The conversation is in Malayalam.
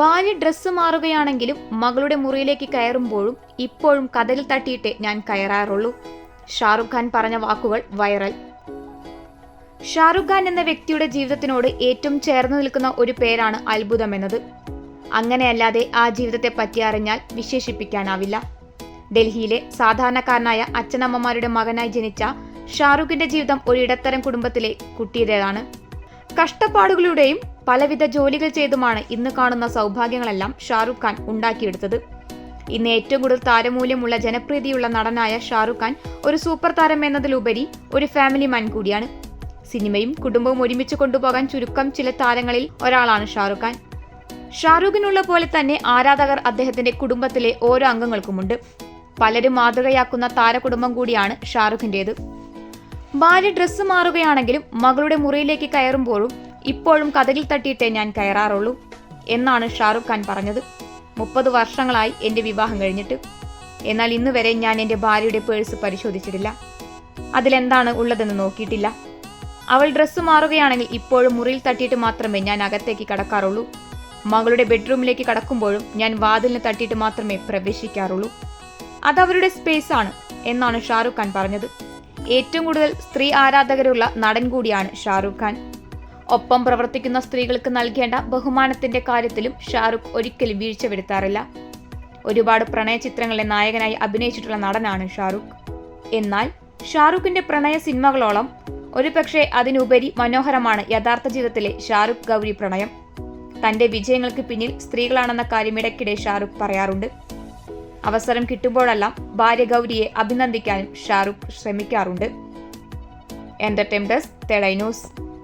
ഭാര്യ ഡ്രസ്സ് മാറുകയാണെങ്കിലും മകളുടെ മുറിയിലേക്ക് കയറുമ്പോഴും ഇപ്പോഴും കഥയിൽ തട്ടിയിട്ടേ ഞാൻ കയറാറുള്ളൂ. ഷാറുഖ് ഖാൻ പറഞ്ഞ വാക്കുകൾ വൈറൽ ഷാറുഖ് ഖാൻ എന്ന വ്യക്തിയുടെ ജീവിതത്തിനോട് ഏറ്റവും ചേർന്ന് നിൽക്കുന്ന ഒരു പേരാണ് അത്ഭുതം എന്നത്. അങ്ങനെയല്ലാതെ ആ ജീവിതത്തെ പറ്റി അറിഞ്ഞാൽ വിശേഷിപ്പിക്കാനാവില്ല. ഡൽഹിയിലെ സാധാരണക്കാരനായ അച്ഛനമ്മമാരുടെ മകനായി ജനിച്ച ഷാറുഖിന്റെ ജീവിതം ഒരു ഇടത്തരം കുടുംബത്തിലെ കുട്ടിയുടേതാണ്. കഷ്ടപ്പാടുകളുടെയും പലവിധ ജോലികൾ ചെയ്തുമാണ് ഇന്ന് കാണുന്ന സൗഭാഗ്യങ്ങളെല്ലാം ഷാറുഖ് ഖാൻ ഉണ്ടാക്കിയെടുത്തത്. ഇന്ന് ഏറ്റവും കൂടുതൽ താരമൂല്യമുള്ള ജനപ്രീതിയുള്ള നടനായ ഷാറുഖ് ഖാൻ ഒരു സൂപ്പർ താരം എന്നതിലുപരി ഒരു ഫാമിലി മാൻ കൂടിയാണ്. സിനിമയും കുടുംബവും ഒരുമിച്ച് കൊണ്ടുപോകാൻ ചുരുക്കം ചില താരങ്ങളിൽ ഒരാളാണ് ഷാറുഖ് ഖാൻ. ഷാറൂഖിനുള്ള പോലെ തന്നെ ആരാധകർ അദ്ദേഹത്തിന്റെ കുടുംബത്തിലെ ഓരോ അംഗങ്ങൾക്കുമുണ്ട്. പലരും മാതൃകയാക്കുന്ന താരകുടുംബം കൂടിയാണ് ഷാറുഖിന്റേത്. ഭാര്യ ഡ്രസ്സ് മാറുകയാണെങ്കിലും മകളുടെ മുറിയിലേക്ക് കയറുമ്പോഴും ഇപ്പോഴും കഥകിൽ തട്ടിയിട്ടേ ഞാൻ കയറാറുള്ളൂ എന്നാണ് ഷാറുഖ് ഖാൻ പറഞ്ഞത്. മുപ്പത് വർഷങ്ങളായി എന്റെ വിവാഹം കഴിഞ്ഞിട്ട്. എന്നാൽ ഇന്ന് വരെ ഞാൻ എന്റെ ഭാര്യയുടെ പേഴ്സ് പരിശോധിച്ചിട്ടില്ല. അതിലെന്താണ് ഉള്ളതെന്ന് നോക്കിയിട്ടില്ല. അവൾ ഡ്രസ്സ് മാറുകയാണെങ്കിൽ ഇപ്പോഴും മുറിയിൽ തട്ടിയിട്ട് മാത്രമേ ഞാൻ അകത്തേക്ക് കടക്കാറുള്ളൂ. മകളുടെ ബെഡ്റൂമിലേക്ക് കടക്കുമ്പോഴും ഞാൻ വാതിലിന് തട്ടിയിട്ട് മാത്രമേ പ്രവേശിക്കാറുള്ളൂ. അതവരുടെ സ്പേസ് ആണ് എന്നാണ് ഷാറുഖ് ഖാൻ പറഞ്ഞത്. ഏറ്റവും കൂടുതൽ സ്ത്രീ ആരാധകരുള്ള നടൻ കൂടിയാണ് ഷാറുഖ് ഖാൻ. ഒപ്പം പ്രവർത്തിക്കുന്ന സ്ത്രീകൾക്ക് നൽകേണ്ട ബഹുമാനത്തിന്റെ കാര്യത്തിലും ഷാറുഖ് ഒരിക്കലും വീഴ്ച വരുത്താറില്ല. ഒരുപാട് പ്രണയ ചിത്രങ്ങളിലെ നായകനായി അഭിനയിച്ചിട്ടുള്ള നടനാണ് ഷാറുഖ്. എന്നാൽ ഷാറുഖിന്റെ പ്രണയ സിനിമകളോളം ഒരുപക്ഷെ അതിനുപരി മനോഹരമാണ് യഥാർത്ഥ ജീവിതത്തിലെ ഷാറുഖ് ഗൗരി പ്രണയം. തന്റെ വിജയങ്ങൾക്ക് പിന്നിൽ സ്ത്രീകളാണെന്ന കാര്യം ഇടയ്ക്കിടെ ഷാറുഖ് പറയാറുണ്ട്. അവസരം കിട്ടുമ്പോഴെല്ലാം ഭാര്യ ഗൗരിയെ അഭിനന്ദിക്കാനും ഷാറുഖ് ശ്രമിക്കാറുണ്ട്. Entertain desk തെളൈ news